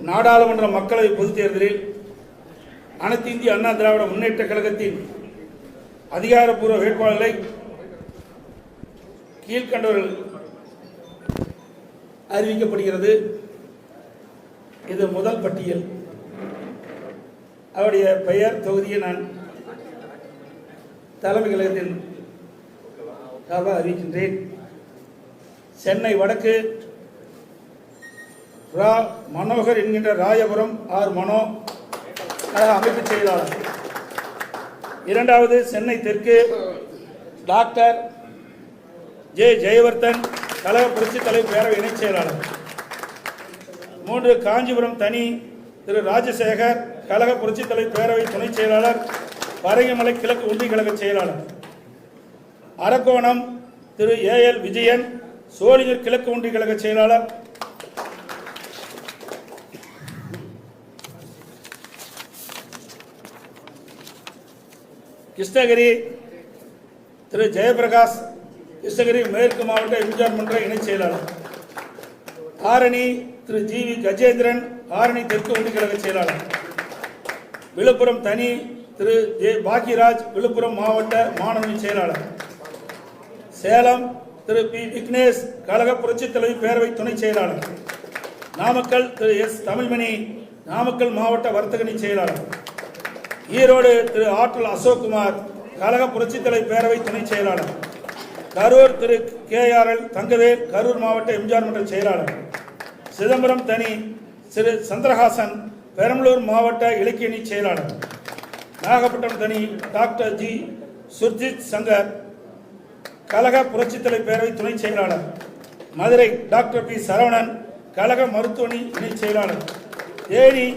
நாடாளுமன்ற மக்களவை பொதுத் தேர்தலில் அனைத்து இந்திய அண்ணா திராவிட முன்னேற்ற கழகத்தின் அதிகாரப்பூர்வ வேட்பாளர்களை கீழ்கண்டவர்கள் அறிவிக்கப்படுகிறது. இது முதல் பட்டியல். அவருடைய பெயர் தொகுதியை நான் தலைமை கழகத்தின் சார்பாக அறிவிக்கின்றேன். சென்னை வடக்கு ரா மனோகர் என்கின்ற ராயபுரம் ஆர் மனோ கழக அமைப்பு செயலாளர். இரண்டாவது சென்னை தெற்கு டாக்டர் ஜே ஜெயவர்தன் கழக புரட்சித் தலைவர் பேரவை இணைச் செயலாளர். மூன்று காஞ்சிபுரம் தனி திரு ராஜசேகர் கழக புரட்சித் தலைவர் பேரவை துணைச் செயலாளர் பரங்கிமலை கிழக்கு ஒன்றிய கழக செயலாளர். அரக்கோணம் திரு ஏ எல் விஜயன் சோழியர் கிழக்கு ஒன்றிய கழக செயலாளர் கிருஷ்ணகிரி திரு ஜெயபிரகாஷ் கிருஷ்ணகிரி மேற்கு மாவட்ட எம்ஜிஆர் மன்ற இணைச் செயலாளர். ஆரணி திரு ஜி வி கஜேந்திரன் ஆரணி தெற்கு ஒன்றிய செயலாளர். விழுப்புரம் தனி திரு ஜே பாக்கியராஜ் விழுப்புரம் மாவட்ட மாணவி செயலாளர். சேலம் திரு பி விக்னேஷ் கழக புரட்சித் தலைவி பேரவை துணை செயலாளர். நாமக்கல் திரு எஸ் தமிழ்மணி நாமக்கல் மாவட்ட வர்த்தகணி செயலாளர். ஈரோடு திரு ஆற்றல் அசோக்குமார் கழக புரட்சித்தலை பேரவை துணை செயலாளர். Karur Thiru K R L Thangavel Karur மாவட்ட எம்ஜிஆர் மன்ற செயலாளர். சிதம்பரம் தனி திரு சந்திரஹாசன் பெரம்பலூர் மாவட்ட இலக்கியணி செயலாளர். நாகப்பட்டினம் தனி டாக்டர் ஜி சுர்ஜித் சங்கர் கழக புரட்சித்தலை பேரவை துணை செயலாளர். மதுரை டாக்டர் பி சரவணன் கழக மருத்துவமனை இணைச் செயலாளர். தேனி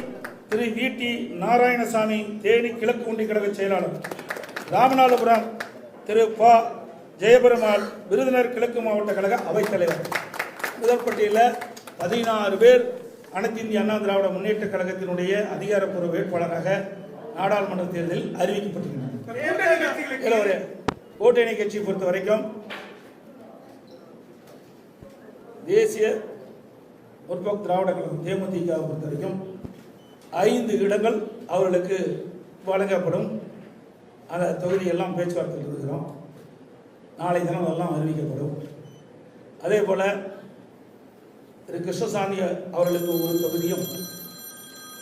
திரு வி டி நாராயணசாமி தேனி கிழக்கு ஒன்றிய கழக செயலாளர். ராமநாதபுரம் திரு ப. ஜெயபெருமாள் விருதுநர் கிழக்கு மாவட்ட கழக அவைத்தலைவர். முதல் பட்டியலில் பதினாறு பேர் அனைத்து இந்திய அண்ணா திராவிட முன்னேற்ற கழகத்தினுடைய அதிகாரப்பூர்வ வேட்பாளராக நாடாளுமன்ற தேர்தலில் அறிவிக்கப்பட்டிருக்கிறார். கூட்டணி கட்சியை பொறுத்த வரைக்கும் தேசிய முற்போக்கு திராவிட கழகம் தேமுதிகவை பொறுத்த வரைக்கும் ஐந்து இடங்கள் அவர்களுக்கு வழங்கப்படும். அந்த தொகுதியெல்லாம் பேச்சுவார்த்தையில் இருக்கிறோம் நாளை தினம் அதெல்லாம் அறிவிக்கப்படும். அதே போல திரு கிருஷ்ணசாமி அவர்களுக்கு ஒரு தொகுதியும்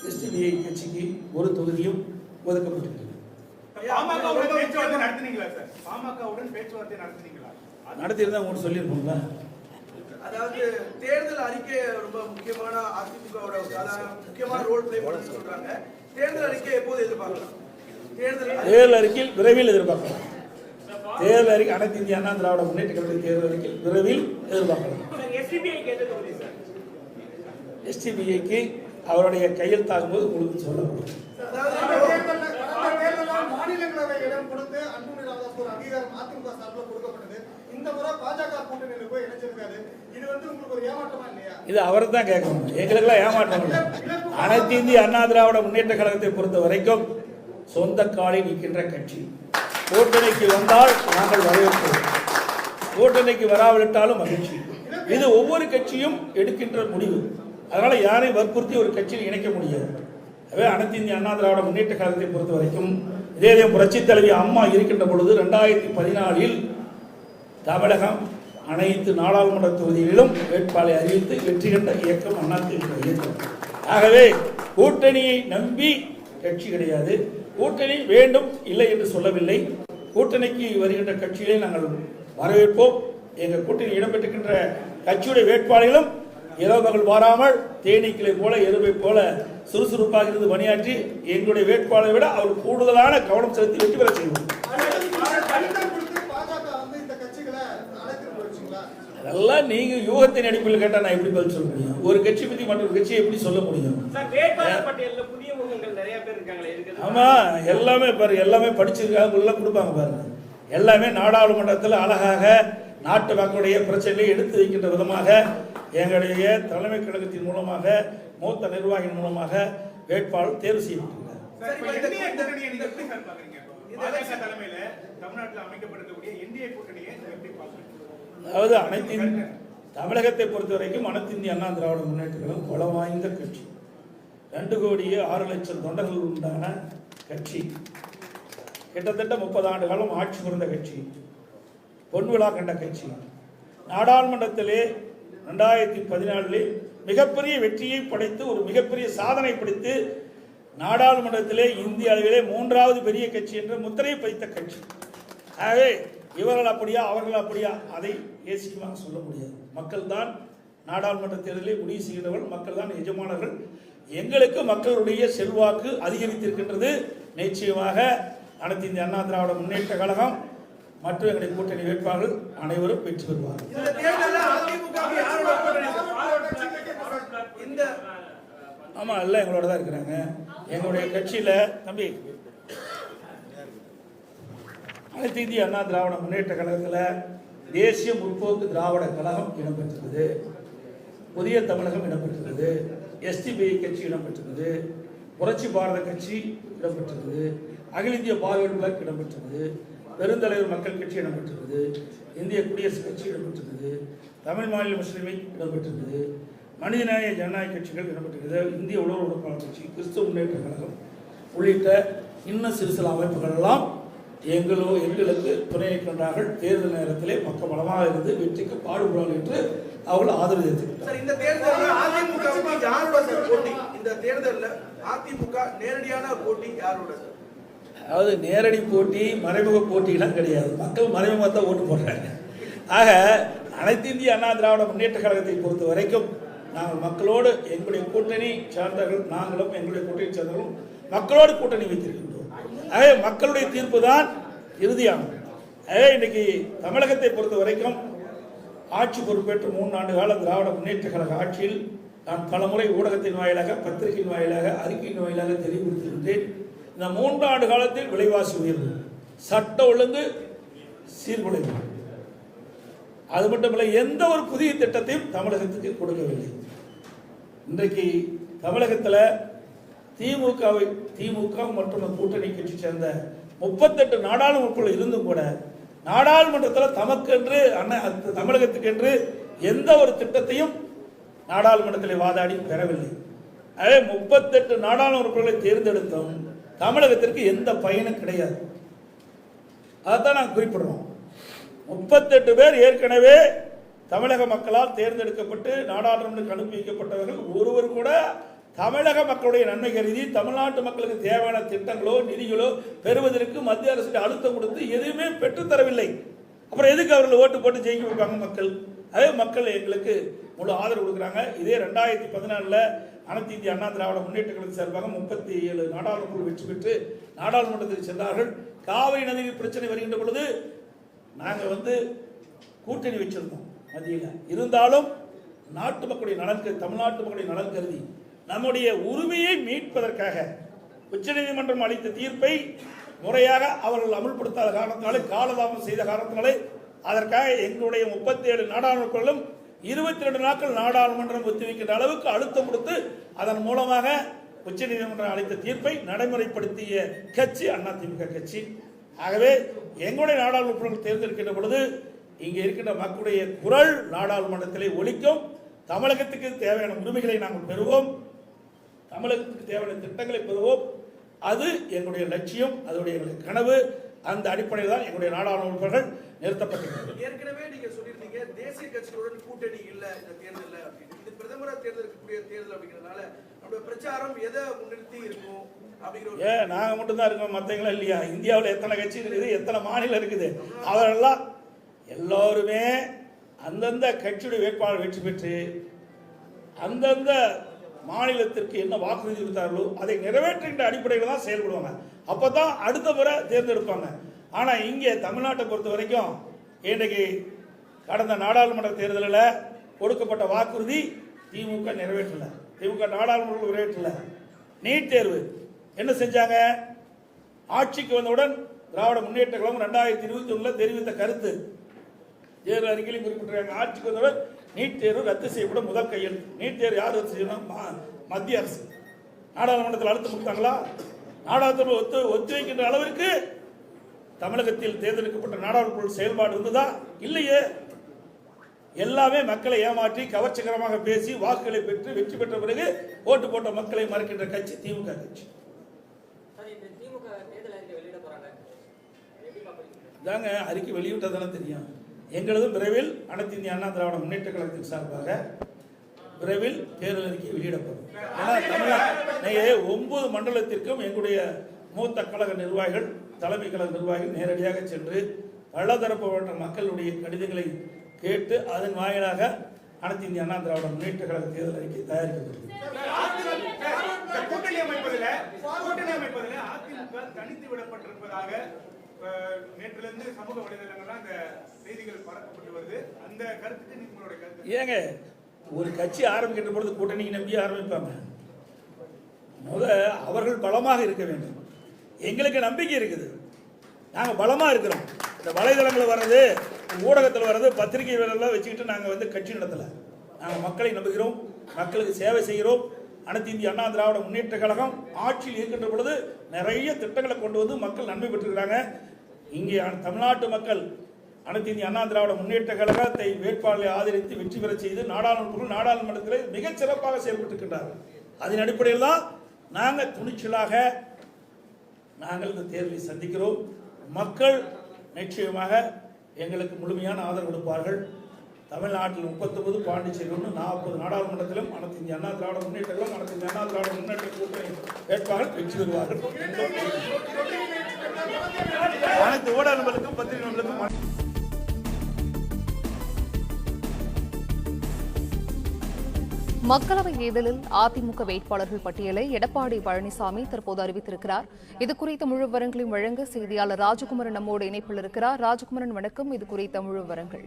எஸ்டிபிஐ கட்சிக்கு ஒரு தொகுதியும் ஒதுக்கப்பட்டிருக்கிறது. நடத்துனீங்களா சார்? பாமகவுடன் பேச்சுவார்த்தை நடத்துனீங்களா? நடத்தியிருந்தா உங்களுக்கு சொல்லியிருக்கோம்ல அதாவது தேர்தல் அறிக்கை ரொம்ப முக்கியமான அதிமுகவோட அதாவது முக்கியமான ரோல் பிளே பண்ணுன்னு சொல்றாங்க. தேர்தல் அறிக்கை எப்போது எதிர்பார்க்கலாம்? தேர்தல் அறிக்கை. தேர்தல் அறிக்கையில் விரைவில் எதிர்பார்க்கலாம். தேர்தல் அறிக்கை அனைத்து இந்திய அண்ணா திராவிட முன்னேற்ற கழக தேர்தல் அறிக்கை விரைவில் எதிர்பார்க்கலாம். எஸ்டிபிஐக்கு அவருடைய கையெழுத்தாகும்போது உங்களுக்கு சொல்லப்படும். அதாவது மாநிலங்களவை இடம் கொடுத்து அன்புமணி ராமதாஸ் ஒரு அங்கீகாரம் அதிமுக சார்பில் கொடுக்கப்பட்டது. இது அவர் தான் கேட்கணும். எங்களுக்கெல்லாம் ஏமாற்றம் இல்லை. அனைத்து இந்திய அண்ணா திராவிட முன்னேற்ற கழகத்தை பொறுத்த வரைக்கும் சொந்த காலில் நிற்கின்ற கட்சி. கூட்டணிக்கு வந்தால் நாங்கள் வரவேற்போம். கூட்டணிக்கு வராவிட்டாலும் மகிழ்ச்சி. இது ஒவ்வொரு கட்சியும் எடுக்கின்ற முடிவு. அதனால யாரையும் வற்புறுத்தி ஒரு கட்சியில் இணைக்க முடியாது. எனவே அனைத்து இந்திய அண்ணா திராவிட முன்னேற்ற கழகத்தை பொறுத்த வரைக்கும் இதே புரட்சி தலைவி அம்மா இருக்கின்ற பொழுது ரெண்டாயிரத்தி பதினாலில் தமிழகம் அனைத்து நாடாளுமன்ற தொகுதிகளிலும் வேட்பாளரை அறிவித்து வெற்றி கண்ட இயக்கம் அதிமுக இயக்கம். ஆகவே கூட்டணியை நம்பி கட்சி கிடையாது. கூட்டணி வேண்டும் இல்லை என்று சொல்லவில்லை. கூட்டணிக்கு வருகின்ற கட்சிகளை நாங்கள் வரவேற்போம். எங்கள் கூட்டணி இடம்பெற்றிருக்கின்ற கட்சியுடைய வேட்பாளர்களும் இரவு மகள் வாராமல் தேனீக்களை போல எருவை போல சுறுசுறுப்பாக இருந்து பணியாற்றி எங்களுடைய வேட்பாளரை விட அவர் கூடுதலான கவனம் செலுத்தி வெற்றி பெற செய்வோம் கடிதம் கொடுத்து பாஜக வந்து இந்த கட்சிகளை அழைத்து போயிடுச்சுங்களா அதெல்லாம் நீங்க யூகத்தின் அடிப்படையில் கேட்டா நான் எப்படி பதில் சொல்ல முடியும் ஒரு கட்சி பத்தி மற்றொரு கட்சியை எப்படி சொல்ல முடியும்? சார் வேட்பாளர் பட்டியல்ல புதிய முகங்கள் நிறைய பேர் இருக்காங்களே இருக்குது ஆமா எல்லாமே பாரு எல்லாமே படிச்சிருக்காங்க எல்லாம் கொடுப்பாங்க பாருங்க. எல்லாமே நாடாளுமன்றத்தில் அழகாக நாட்டு மக்களுடைய பிரச்சனைகளை எடுத்து வைக்கின்ற விதமாக எங்களுடைய தலைமை கழகத்தின் மூலமாக மூத்த நிர்வாகியின் மூலமாக வேட்பாளர் தேர்வு தலைமையில தமிழ்நாட்டில் அமைக்கப்பட்டிருக்கக்கூடிய என்டிஏ கூட்டணியை அதாவது அனைத்து தமிழகத்தை பொறுத்த வரைக்கும் அனைத்து இந்திய அண்ணா திராவிட முன்னேற்றங்களும் பலம் வாய்ந்த கட்சி. ரெண்டு கோடியே ஆறு லட்சம் தொண்டர்கள் உண்டான கட்சி. கிட்டத்தட்ட முப்பது ஆண்டு காலம் ஆட்சி புரிந்த கட்சி. பொன்விழா கண்ட கட்சி. நாடாளுமன்றத்திலே ரெண்டாயிரத்தி பதினாலில் மிகப்பெரிய வெற்றியை படைத்து ஒரு மிகப்பெரிய சாதனை படைத்து நாடாளுமன்றத்திலே இந்திய அளவிலே மூன்றாவது பெரிய கட்சி என்ற முத்திரை பதித்த கட்சி. ஆகவே இவர்கள் அப்படியா அவர்கள் அப்படியா? அதை ஏசியமாக சொல்ல முடியாது. மக்கள் தான் நாடாளுமன்ற தேர்தலில் முடிவு செய்கிறவர்கள் மக்கள் தான் எஜமானர்கள். எங்களுக்கு மக்களுடைய செல்வாக்கு அதிகரித்திருக்கின்றது. நிச்சயமாக அனைத்து இந்திய அண்ணா திராவிட முன்னேற்ற கழகம் மற்றும் எங்களுடைய கூட்டணி வேட்பாளர்கள் அனைவரும் வெற்றி பெறுவார்கள். இந்த? இந்த ஆமாம் எல்லாம் எங்களோட தான் இருக்கிறாங்க. எங்களுடைய கட்சியில் தம்பி அனைத்து இந்திய அண்ணா திராவிட முன்னேற்ற கழகத்தில் தேசிய முற்போக்கு திராவிட கழகம் இடம்பெற்றிருந்தது புதிய தமிழகம் இடம்பெற்றுள்ளது எஸ்டிபிஐ கட்சி இடம்பெற்றிருந்தது புரட்சி பாரத கட்சி இடம்பெற்றுள்ளது அகில இந்திய பாலியல் பிளாக் இடம்பெற்றுள்ளது பெருந்தலைவர் மக்கள் கட்சி இடம்பெற்றுள்ளது இந்திய குடியரசுக் கட்சி இடம்பெற்றிருந்தது தமிழ் மாநில முஸ்லீமை லீக் மனிதநேய ஜனநாயக கட்சிகள் இடம்பெற்றிருக்கிறது இந்திய உணர்வு உறுப்பாளர் கட்சி கிறிஸ்துவ முன்னேற்ற கழகம் உள்ளிட்ட இன்னும் சிறு சில அமைப்புகள் எல்லாம் எங்களோ எங்களுக்கு துணை நிற்கின்றார்கள் தேர்தல் நேரத்திலே பக்க பலமாக இருந்து வெற்றிக்கு பாடுபடுவார்கள் என்று அவர்கள் ஆதரவு தெரிவித்திருக்கிறார் சார் இந்த தேர்தலில் அதிமுகவுக்கு யாரோட போட்டி. இந்த தேர்தலில் அதிமுக நேரடியான போட்டி யாரோட அதாவது நேரடி போட்டி மறைமுக போட்டிலாம் கிடையாது. மக்கள் மறைமுகமாக தான் ஓட்டு போடுறாங்க. ஆக அனைத்து இந்திய அண்ணா திராவிட முன்னேற்ற கழகத்தை பொறுத்த வரைக்கும் நாங்கள் மக்களோடு எங்களுடைய கூட்டணி சார்ந்தவர்கள் நாங்களும் எங்களுடைய கூட்டணி சார்ந்தவர்களும் மக்களோடு கூட்டணி வைத்திருக்கின்றோம். ஆகவே மக்களுடைய தீர்ப்பு தான் இறுதியானது. ஆகவே இன்னைக்கு தமிழகத்தை பொறுத்த வரைக்கும் ஆட்சி பொறுப்பேற்று மூன்று ஆண்டு கால திராவிட முன்னேற்ற கழக ஆட்சியில் நான் பலமுறை ஊடகத்தின் வாயிலாக பத்திரிகையின் வாயிலாக அறிக்கையின் வாயிலாக தெளிவுபடுத்தியிருந்தேன் இந்த மூன்று ஆண்டு காலத்தில் விலைவாசி உயர்வு சட்ட ஒழுங்கு சீர்குலைவு. அது மட்டுமல்ல எந்த ஒரு புதிய திட்டத்தையும் தமிழகத்துக்கு கொடுக்கவில்லை. இன்றைக்கு தமிழகத்தில் திமுகவை திமுக மற்றும் கூட்டணி கட்சி சேர்ந்த முப்பத்தெட்டு நாடாளுமன்ற இருந்தும் கூட நாடாளுமன்றத்தில் தமக்கென்று அண்ணன் தமிழகத்துக்கென்று எந்த ஒரு திட்டத்தையும் நாடாளுமன்றத்தில் வாதாடி பெறவில்லை. அதே முப்பத்தெட்டு நாடாளுமன்றங்களை தேர்ந்தெடுத்தும் தமிழகத்திற்கு எந்த பயனும் கிடையாது. அதைத்தான் நாங்கள் குறிப்பிடுறோம். முப்பத்தெட்டு பேர் ஏற்கனவே தமிழக மக்களால் தேர்ந்தெடுக்கப்பட்டு நாடாளுமன்றத்துக்கு அனுப்பி வைக்கப்பட்டவர்கள் ஒருவர் கூட தமிழக மக்களுடைய நன்மை கருதி தமிழ்நாட்டு மக்களுக்கு தேவையான திட்டங்களோ நிதிகளோ பெறுவதற்கு மத்திய அரசுக்கு அழுத்தம் கொடுத்து எதுவுமே பெற்றுத்தரவில்லை அப்புறம் எதுக்கு அவர்கள் ஓட்டு போட்டு ஜெயிக்க வைப்பாங்க மக்கள்? அதே மக்கள் எங்களுக்கு முழு ஆதரவு கொடுக்குறாங்க. இதே ரெண்டாயிரத்தி பதினாலில் அனைத்து இந்திய அண்ணா திராவிட முன்னேற்ற கழகம் சார்பாக முப்பத்தி ஏழு நாடாளுமன்ற வெற்றி பெற்று நாடாளுமன்றத்தில் சென்றார்கள். காவிரி நதி பிரச்சனை வருகின்ற பொழுது நாங்கள் வந்து கூட்டணி வச்சிருந்தோம் மத்தியில். இருந்தாலும் நாட்டு மக்களுடைய நலன் தமிழ்நாட்டு மக்களுடைய நலன் கருதி நம்முடைய உரிமையை மீட்பதற்காக உச்சநீதிமன்றம் அளித்த தீர்ப்பை முறையாக அவர்கள் அமுல்படுத்தாத காரணத்தினாலே காலதாமதம் செய்த காரணத்தினாலே அதற்காக எங்களுடைய முப்பத்தி ஏழு நாடாளுமன்றங்களும் இருபத்தி ரெண்டு நாட்கள் நாடாளுமன்றம் ஒத்திவைக்கின்ற அளவுக்கு அழுத்தம் கொடுத்து அதன் மூலமாக உச்சநீதிமன்றம் அளித்த தீர்ப்பை நடைமுறைப்படுத்திய கட்சி அதிமுக கட்சி. ஆகவே எங்களுடைய நாடாளுமன்றங்கள் தேர்ந்தெடுக்கின்ற பொழுது இங்கே இருக்கின்ற மக்களுடைய குரல் நாடாளுமன்றத்திலே ஒழிக்கும் தமிழகத்துக்கு தேவையான உரிமைகளை நாங்கள் பெறுவோம். தமிழகத்துக்கு தேவையான திட்டங்களை பெறுவோம். அது எங்களுடைய லட்சியம் அதனுடைய எங்களுடைய கனவு. அந்த அடிப்படையில் தான் எங்களுடைய நாடாளுமன்றங்கள் நிறுத்தப்பட்டிருக்கிறது ஏற்கனவே நீங்க சொல்லியிருந்தீங்க தேசிய கட்சிகளுடன் கூட்டணி இல்ல இந்த தேர்தல்ல அப்படின்னு. இது பிரதமரா தேர்ந்தெடுக்கக்கூடிய தேர்தல் அப்படிங்கிறதுனால நம்முடைய பிரச்சாரம் எதை முன்னிறுத்தி இருக்கும் ஏன் நாங்கள் மட்டும்தான் இருக்கோம் மற்றவங்களாம் இல்லையா? இந்தியாவில் எத்தனை கட்சி இருக்குது எத்தனை மாநிலம் இருக்குது? அவரெல்லாம் எல்லோருமே அந்தந்த கட்சியுடைய வேட்பாளர் வெற்றி பெற்று அந்தந்த மாநிலத்திற்கு என்ன வாக்குறுதி கொடுத்தார்களோ அதை நிறைவேற்றுகின்ற அடிப்படையில் தான் செயல்படுவாங்க. அப்போ தான் அடுத்த முறை தேர்ந்தெடுப்பாங்க. ஆனால் இங்கே தமிழ்நாட்டை பொறுத்த வரைக்கும் இன்றைக்கு கடந்த நாடாளுமன்ற தேர்தலில் கொடுக்கப்பட்ட வாக்குறுதி திமுக நிறைவேற்றல. திமுக நாடாளுமன்ற நிறைவேற்றல. நீட் தேர்வு. என்ன செஞ்சாங்க? ஆட்சிக்கு வந்தவுடன் திராவிட முன்னேற்ற கழகம் ரெண்டாயிரத்தி இருபத்தி ஒன்றில் தெரிவித்த கருத்து. தேர்தல் அறிக்கையிலும் குறிப்பிட்டிருக்காங்க. ஆட்சிக்கு வந்தவுடன் நீட் தேர்வு ரத்து செய்யப்படும் முதல் கையெழுத்து நீட் தேர்வு யார் ரத்து செய்யணும்? மத்திய அரசு. நாடாளுமன்றத்தில் அழுத்தம் கொடுத்தாங்களா? நாடாளுமன்ற ஒத்து ஒத்திவைக்கின்ற அளவிற்கு தமிழகத்தில் தேர்ந்தெடுக்கப்பட்ட நாடாளுமன்ற செயல்பாடு இருந்ததா? இல்லையே. எல்லாமே மக்களை ஏமாற்றி கவர்ச்சிகரமாக பேசி வாக்குகளை பெற்று வெற்றி பெற்ற பிறகு ஓட்டு போட்ட மக்களை மறுக்கின்ற கட்சி திமுக கட்சி. இதாங்க அறிக்கை வெளியிட்டதானே தெரியும். எங்களதும் விரைவில் அனைத்து இந்திய அண்ணா திராவிட முன்னேற்ற கழகத்தின் சார்பாக விரைவில் தேர்தல் அறிக்கை வெளியிடப்படும். ஏன்னா தமிழ்நாடு ஒன்பது மண்டலத்திற்கும் எங்களுடைய மூத்த கழக நிர்வாகிகள் தலைமை கழக நிர்வாகிகள் நேரடியாக சென்று பலதரப்பட்ட மக்களுடைய கடிதங்களை கேட்டு அதன் வாயிலாக அனைத்து இந்திய அண்ணா திராவிட முன்னேற்ற கழக தேர்தல் அறிக்கை தயாரிக்கப்பட்டது. கூட்டணி அமைப்பதில் கூட்டணி அமைப்பதில் அதிமுக தனித்து விடப்பட்டிருப்பதாக நேற்றிலிருந்து சமூக வலைதளங்கள்லாம் அந்த செய்திகள் பரப்பப்பட்டு வருது. அந்த கருத்துக்கு நீங்க உங்களுடைய கருத்து ஏங்க ஒரு கட்சி ஆரம்பிக்கின்ற பொழுது கூட்டணி நம்பி ஆரம்பிப்பாங்க. முத அவர்கள் பலமாக இருக்க வேண்டும். எங்களுக்கு நம்பிக்கை இருக்குது. நாங்கள் பலமாக இருக்கிறோம். இந்த வலைதளங்கள் வர்றது ஊடகத்தில் வர்றது பத்திரிகை வேலையெல்லாம் வச்சுக்கிட்டு நாங்கள் வந்து கட்சி நடத்தலை. நாங்கள் மக்களை நம்புகிறோம். மக்களுக்கு சேவை செய்கிறோம். அனைத்து இந்திய அண்ணா திராவிட முன்னேற்ற கழகம் ஆட்சியில் இருக்கின்ற பொழுது நிறைய திட்டங்களை கொண்டு வந்து மக்கள் நன்மை பெற்றிருக்கிறாங்க. இங்கே தமிழ்நாட்டு மக்கள் அனைத்து இந்திய அண்ணா திராவிட முன்னேற்ற கழகத்தை வேட்பாளரை ஆதரித்து வெற்றி பெறச் செய்து நாடாளுமன்ற நாடாளுமன்றத்தில் மிகச் சிறப்பாக செயல்பட்டிருக்கின்றார்கள். அதன் அடிப்படையில் தான் நாங்கள் துணிச்சலாக நாங்கள் இந்த தேர்தலை சந்திக்கிறோம். மக்கள் நிச்சயமாக எங்களுக்கு முழுமையான ஆதரவு கொடுப்பார்கள். தமிழ்நாட்டில் முப்பத்தொன்பது பாண்டிச்சேரி ஒன்று நாற்பது நாடாளுமன்றத்திலும் அனைத்து இந்திய அண்ணா திராவிட முன்னேற்றங்களும் அனைத்து இந்திய அண்ணா திராவிட முன்னேற்ற கூட்டணி வேட்பாளர் வெற்றி பெறுவார்கள். அனைத்து ஊடகங்களுக்கும் பத்திரிகை நண்பர்களுக்கும் மக்களவை தேர்தலில் அதிமுக வேட்பாளர்கள் பட்டியலை எடப்பாடி பழனிசாமி தற்போது அறிவித்திருக்கிறார். இது குறித்த முழு விவரங்களையும் வழங்க செய்தியாளர் ராஜகுமரன் நம்மோடு இணைப்பில் இருக்கிறார். ராஜகுமரன் வணக்கம். இது குறித்த முழு விவரங்கள்.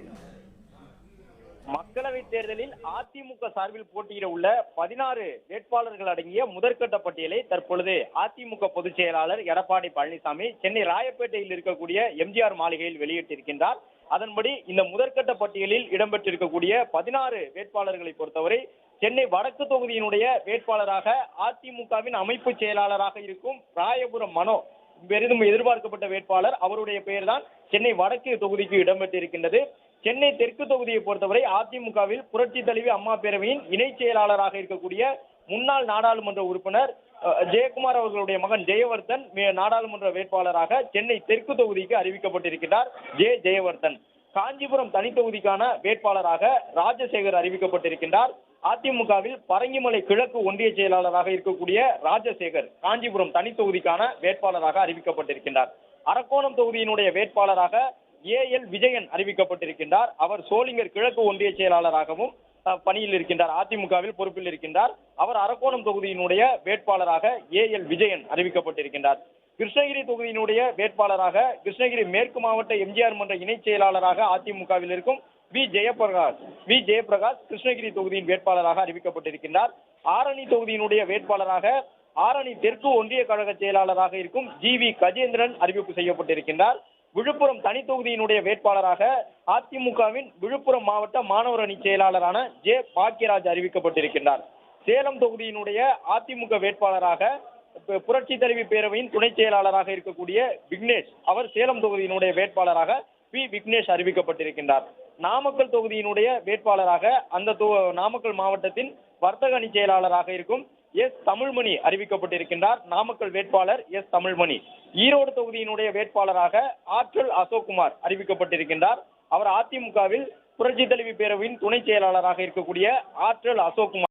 மக்களவை தேர்தலில் அதிமுக சார்பில் போட்டியிட உள்ள பதினாறு வேட்பாளர்கள் அடங்கிய முதற்கட்ட பட்டியலை தற்பொழுது அதிமுக பொதுச் செயலாளர் எடப்பாடி பழனிசாமி சென்னை ராயப்பேட்டையில் இருக்கக்கூடிய எம்ஜிஆர் மாளிகையில் வெளியிட்டிருக்கின்றார். அதன்படி இந்த முதற்கட்ட பட்டியலில் இடம்பெற்றிருக்கக்கூடிய பதினாறு வேட்பாளர்களை பொறுத்தவரை சென்னை வடக்கு தொகுதியினுடைய வேட்பாளராக அதிமுகவின் அமைப்பு செயலாளராக இருக்கும் ராயபுரம் மனோ பெரிதும் எதிர்பார்க்கப்பட்ட வேட்பாளர். அவருடைய பெயர்தான் சென்னை வடக்கு தொகுதிக்கு இடம்பெற்றிருக்கின்றது. சென்னை தெற்கு தொகுதியை பொறுத்தவரை அதிமுகவில் புரட்சி தலைவி அம்மா பேரவையின் இணை செயலாளராக இருக்கக்கூடிய முன்னாள் நாடாளுமன்ற உறுப்பினர் ஜெயக்குமார் அவர்களுடைய மகன் ஜெயவர்தன் நாடாளுமன்ற வேட்பாளராக சென்னை தெற்கு தொகுதிக்கு அறிவிக்கப்பட்டிருக்கிறார் ஜே. ஜெயவர்தன். காஞ்சிபுரம் தனி தொகுதிக்கான வேட்பாளராக ராஜசேகர் அறிவிக்கப்பட்டிருக்கின்றார். அதிமுகவில் பரங்கிமலை கிழக்கு ஒன்றிய செயலாளராக இருக்கக்கூடிய ராஜசேகர் காஞ்சிபுரம் தனி தொகுதிக்கான வேட்பாளராக அறிவிக்கப்பட்டிருக்கின்றார். அரக்கோணம் தொகுதியினுடைய வேட்பாளராக ஏ எல் விஜயன் அறிவிக்கப்பட்டிருக்கின்றார். அவர் சோளிங்கர் கிழக்கு ஒன்றிய செயலாளராகவும் பணியில் இருக்கின்றார். அதிமுகவில் பொறுப்பில் இருக்கின்றார். அவர் அரக்கோணம் தொகுதியினுடைய வேட்பாளராக ஏ எல் விஜயன் அறிவிக்கப்பட்டிருக்கின்றார். கிருஷ்ணகிரி தொகுதியினுடைய வேட்பாளராக கிருஷ்ணகிரி மேற்கு மாவட்ட எம்ஜிஆர் மன்ற இணைச் செயலாளராக அதிமுகவில் இருக்கும் வி. ஜெயபிரகாஷ் வி. ஜெயபிரகாஷ் கிருஷ்ணகிரி தொகுதியின் வேட்பாளராக அறிவிக்கப்பட்டிருக்கின்றார். ஆரணி தொகுதியினுடைய வேட்பாளராக ஆரணி தெற்கு ஒன்றிய கழக செயலாளராக இருக்கும் ஜி. வி. கஜேந்திரன் அறிவிப்பு செய்யப்பட்டிருக்கின்றார். விழுப்புரம் தனி தொகுதியினுடைய வேட்பாளராக அதிமுகவின் விழுப்புரம் மாவட்ட மாணவர் அணி செயலாளரான ஜே பாக்கியராஜ் அறிவிக்கப்பட்டிருக்கின்றார். சேலம் தொகுதியினுடைய அதிமுக வேட்பாளராக புரட்சி தலைவி பேரவையின் துணை செயலாளராக இருக்கக்கூடிய விக்னேஷ் அவர் சேலம் தொகுதியினுடைய வேட்பாளராக பி. விக்னேஷ் அறிவிக்கப்பட்டிருக்கின்றார். நாமக்கல் தொகுதியினுடைய வேட்பாளராக அந்த நாமக்கல் மாவட்டத்தின் வர்த்தக அணி செயலாளராக இருக்கும் எஸ் தமிழ்மணி அறிவிக்கப்பட்டிருக்கின்றார். நாமக்கல் வேட்பாளர் எஸ் தமிழ்மணி. ஈரோடு தொகுதியினுடைய வேட்பாளராக ஆற்றல் அசோக்குமார் அறிவிக்கப்பட்டிருக்கின்றார். அவர் அதிமுகவில் புரட்சி தலைவி பேரவையின் துணை செயலாளராக இருக்கக்கூடிய ஆற்றல் அசோக்குமார்